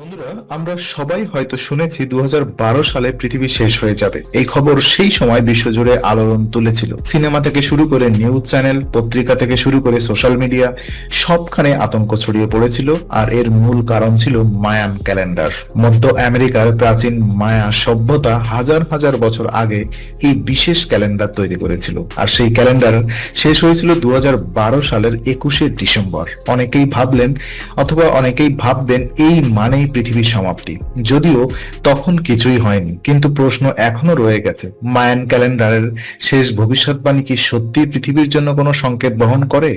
বন্ধুরা, আমরা সবাই হয়তো শুনেছি দু হাজার বারো সালে পৃথিবী শেষ হয়ে যাবে। এই খবর সেই সময় বিশ্বজুড়ে আলোড়ন তুলেছিল। সিনেমা থেকে শুরু করে নিউজ চ্যানেল, পত্রিকা থেকে শুরু করে সোশ্যাল মিডিয়া, সবখানে আতঙ্ক ছড়িয়ে পড়েছিল আর এর মূল কারণ ছিল মায়ান ক্যালেন্ডার। মধ্য আমেরিকার প্রাচীন মায়া সভ্যতা হাজার হাজার বছর আগে এই বিশেষ ক্যালেন্ডার তৈরি করেছিল। আর সেই ক্যালেন্ডার শেষ হয়েছিল দু হাজার বারো সালের একুশে ডিসেম্বর। অনেকেই ভাবলেন, অথবা অনেকেই ভাববেন, এই মানেই পৃথিবীর সমাপ্তি। যদিও তখন কিছুই হয়নি, কিন্তু প্রশ্ন এখনও রয়ে গেছে, মায়ান ক্যালেন্ডারের শেষ ভবিষ্যৎবাণী কি সত্যি পৃথিবীর জন্য কোনো সংকেত বহন করে?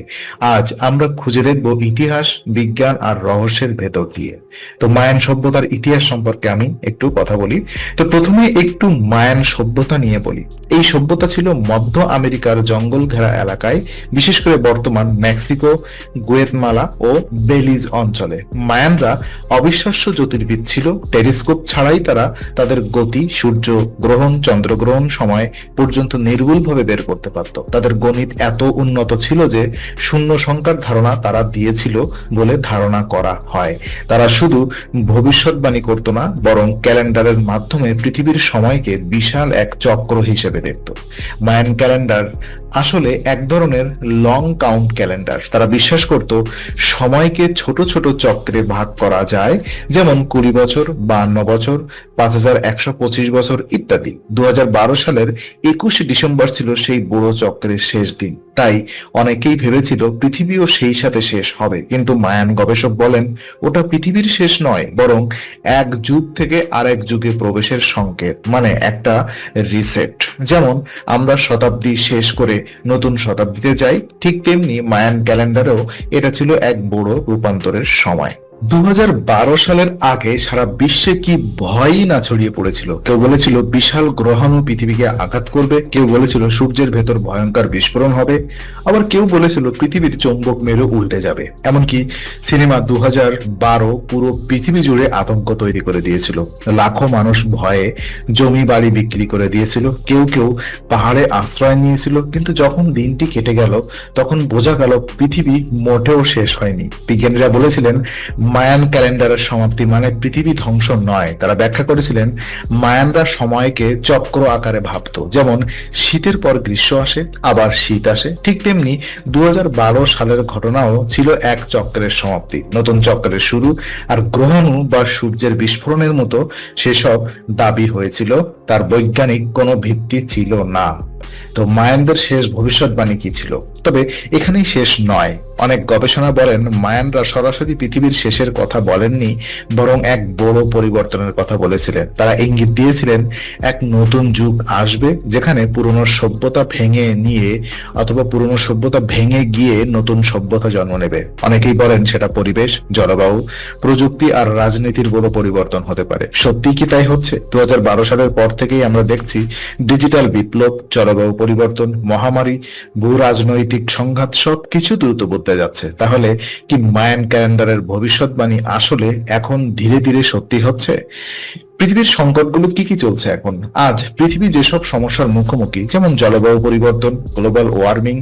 আজ আমরা খুঁজে দেখব ইতিহাস, বিজ্ঞান আর রহস্যের ভেতর দিয়ে। তো মায়ান সভ্যতার ইতিহাস সম্পর্কে আমি একটু কথা বলি। তো প্রথমে একটু মায়ান সভ্যতা নিয়ে বলি। এই সভ্যতা ছিল মধ্য আমেরিকার জঙ্গল ঘেরা এলাকায়, বিশেষ করে বর্তমান মেক্সিকো, গুয়েতমালা ও বেলিজ অঞ্চলে। মায়ানরা অবিশ্বাস্য জ্যোতির্বিদ ছিল। টেলিস্কোপ ছাড়াই তারা তাদের গতি, সূর্য গ্রহণ চন্দ্রগ্রহণ সময় পর্যন্ত নির্ভুলভাবে বের করতে পারত। তাদের গণিত এত উন্নত ছিল যে শূন্য সংখ্যার ধারণা তারা দিয়েছিল বলে ধারণা করা হয়। তারা শুধু ভবিষ্যৎবাণী করত না, বরং ক্যালেন্ডারের মাধ্যমে পৃথিবীর সময়কে বিশাল এক চক্র হিসেবে দেখত। মায়ান ক্যালেন্ডার আসলে এক ধরনের লং কাউন্ট ক্যালেন্ডার। তারা বিশ্বাস করত, সময়কে ছোট ছোট চক্রে ভাগ করা যায় যেমন কুড়ি বছর, বান্ন বছর, পাঁচ হাজার একশো পঁচিশ বছর ইত্যাদি। দু হাজার বারো সালের একুশে ডিসেম্বর ছিল সেই বুড়ো চক্রের শেষ দিন। তাই অনেকেই ভেবেছিল পৃথিবীও সেই সাথে শেষ হবে। কিন্তু মায়ান গবেষক বলেন, ওটা পৃথিবীর শেষ নয়, বরং এক যুগ থেকে আরেক যুগে প্রবেশের সংকেত মানে একটা রিসেট যেমন আমরা শতাব্দী শেষ করে নতুন শতাব্দীতে যাই, ঠিক তেমনি মায়ান ক্যালেন্ডারেও এটা ছিল এক বড় রূপান্তরের সময়। দু হাজার বারো সালের আগে সারা বিশ্বে কি ভয়ই না ছড়িয়ে পড়েছিল? কেউ বলেছিল বিশাল গ্রহাণু পৃথিবীকে আঘাত করবে, কেউ বলেছিল সূর্যের ভেতর ভয়ঙ্কর বিস্ফোরণ হবে, আবার কেউ বলেছিল পৃথিবীর চৌম্বক মেরু উল্টে যাবে। এমনকি সিনেমা দু বারো পুরো পৃথিবী জুড়ে আতঙ্ক তৈরি করে দিয়েছিল। লাখো মানুষ ভয়ে জমি বাড়ি বিক্রি করে দিয়েছিল, কেউ কেউ পাহাড়ে আশ্রয় নিয়েছিল, কিন্তু যখন দিনটি কেটে গেল, তখন বোঝা গেল পৃথিবী মোটেও শেষ হয়নি। বিজ্ঞানীরা বলেছিলেন মায়ান ক্যালেন্ডারের সমাপ্তি মানে পৃথিবী ধ্বংস নয়। তারা ব্যাখ্যা করেছিলেন, মায়ানরা সময়কে চক্র আকারে ভাবত। যেমন, শীতের পর গ্রীষ্ম আসে, আবার শীত আসে। ঠিক তেমনি দু হাজার বারো সালের ঘটনাও ছিল এক চক্রের সমাপ্তি। নতুন চক্রের শুরু আর গ্রহাণু বা সূর্যের বিস্ফোরণের মতো সেসব দাবি হয়েছিল। তার বৈজ্ঞানিক কোনো ভিত্তি ছিল না। তো মায়ানদের শেষ ভবিষ্যৎবাণী কি ছিল? তবে এখানেই শেষ নয়। অনেক গবেষণা বলেন, মায়ানরা সরাসরি পৃথিবীর শেষের কথা বলেননি, বরং এক বড় পরিবর্তনের কথা বলেছিলেন। তারা ইঙ্গিত দিয়েছিলেন, এক নতুন যুগ আসবে, যেখানে পুরনো সভ্যতা ভেঙে নিয়ে অথবা পুরনো সভ্যতা ভেঙে গিয়ে নতুন সভ্যতা জন্ম নেবে। অনেকেই বলেন সেটা পরিবেশ, জলবায়ু, প্রযুক্তি আর রাজনীতির বড় পরিবর্তন হতে পারে। সত্যি কি তাই হচ্ছে? দু হাজার বারো সালের পর থেকেই আমরা দেখছি, ডিজিটাল বিপ্লব জলবায়ু পরিবর্তন, মহামারী ভূ রাজনৈতিক সংঘাত সব কিছু দ্রুত বদলে যাচ্ছে। তাহলে কি মায়ান ক্যালেন্ডারের ভবিষ্যৎবাণী আসলে এখন ধীরে ধীরে সত্যি হচ্ছে? পৃথিবীর সংকটগুলো কি কি চলছে এখন? আজ পৃথিবী যেসব সমস্যার মুখোমুখি, যেমন জলবায়ু পরিবর্তন গ্লোবাল ওয়ার্মিং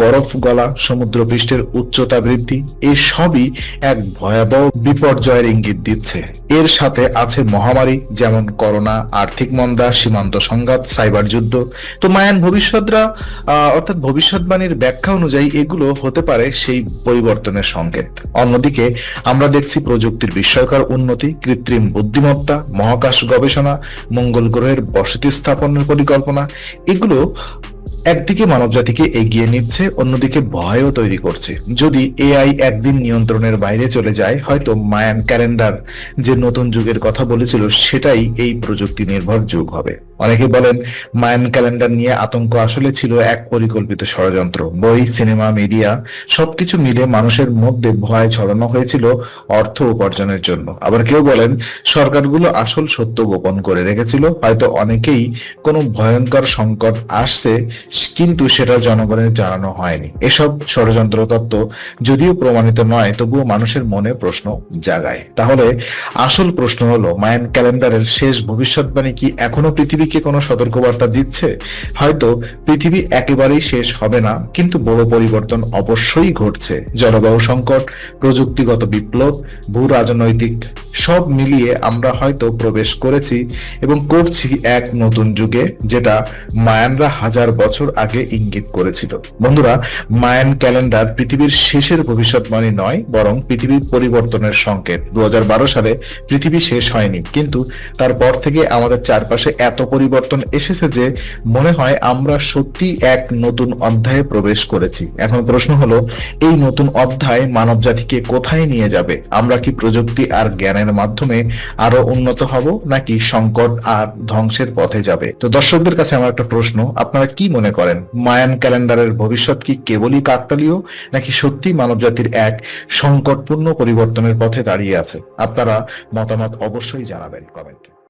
বরফ গলা, সমুদ্র পৃষ্ঠের উচ্চতা বৃদ্ধি এই সবই এক ভয়াবহ বিপর্যয়ের ইঙ্গিত দিচ্ছে। এর সাথে আছে মহামারী, যেমন করোনা, আর্থিক মন্দা, সীমান্ত সংঘাত, সাইবার যুদ্ধ। তো মায়ান, ভবিষ্যৎরা অর্থাৎ ভবিষ্যৎবাণীর ব্যাখ্যা অনুযায়ী এগুলো হতে পারে সেই পরিবর্তনের সংকেত। অন্যদিকে আমরা দেখছি প্রযুক্তির বিস্ময়কর উন্নতি, কৃত্রিম বুদ্ধিমত্তা মহাকাশ গবেষণা মঙ্গল গ্রহের বসতি স্থাপনের পরিকল্পনা এগুলো একদিকে মানবজাতিকে এগিয়ে নিচ্ছে, অন্যদিকে ভয়ও তৈরি করছে। যদি এআই একদিন নিয়ন্ত্রণের বাইরে চলে যায়, হয়তো মায়ান ক্যালেন্ডার যে নতুন যুগের কথা বলেছিল, সেটাই এই প্রযুক্তি নির্ভর যুগ হবে। অনেকে বলেন, মায়ান ক্যালেন্ডার নিয়ে আতঙ্ক আসলে ছিল এক পরিকল্পিত ষড়যন্ত্র। বই, সিনেমা, মিডিয়া, সবকিছু মিলে মানুষের মধ্যে ভয় ছড়ানো হয়েছিল অর্থ উপার্জনের জন্য। আবার কেউ বলেন, সরকারগুলো আসল সত্য গোপন করে রেখেছিল। হয়তো অনেকেই কোনো ভয়ঙ্কর সংকট আসছে কিন্তু সেটা জনগণের জানানো হয়নি। এসব ষড়যন্ত্র তত্ত্ব যদিও প্রমাণিত নয়, তবুও মানুষের মনে প্রশ্ন জাগায়। তাহলে আসল প্রশ্ন হলো, মায়ান ক্যালেন্ডারের শেষ ভবিষ্যৎবাণী কি এখনও পৃথিবীকে কোনো সতর্কবার্তা দিচ্ছে? হয়তো পৃথিবী একেবারেই শেষ হবে না, কিন্তু বড় পরিবর্তন অবশ্যই ঘটছে। জলবায়ু সংকট, প্রযুক্তিগত বিপ্লব ভূ রাজনৈতিক সব মিলিয়ে আমরা হয়তো প্রবেশ করেছি এবং করছি এক নতুন যুগে, যেটা মায়ানরা হাজার বছর আগে ইঙ্গিত করেছিল। বন্ধুরা, মায়ান ক্যালেন্ডার পৃথিবীর শেষের ভবিষ্যৎবাণী নয়, বরং পৃথিবীর পরিবর্তনের সংকেত। দু হাজার বারো সালে পৃথিবী শেষ হয়নি, কিন্তু তারপর থেকে আমাদের চারপাশে এত পরিবর্তন এসেছে যে মনে হয় আমরা সত্যি এক নতুন অধ্যায়ে প্রবেশ করেছি। এখন প্রশ্ন হলো, এই নতুন অধ্যায় মানব জাতিকে কোথায় নিয়ে যাবে? আমরা কি প্রযুক্তি আর জ্ঞানের মাধ্যমে আরও উন্নত হব নাকি সংকট আর ধ্বংসের পথে যাবে? তো দর্শকদের কাছে আমার একটা প্রশ্ন, আপনারা কি মনে করেন? মায়ান ক্যালেন্ডারের ভবিষ্যৎ কি কেবলই কাকতালীয় নাকি সত্যি মানব জাতির এক সংকটপূর্ণ পরিবর্তনের পথে দাঁড়িয়ে আছে? আপনারা মতামত অবশ্যই জানাবেন কমেন্টে।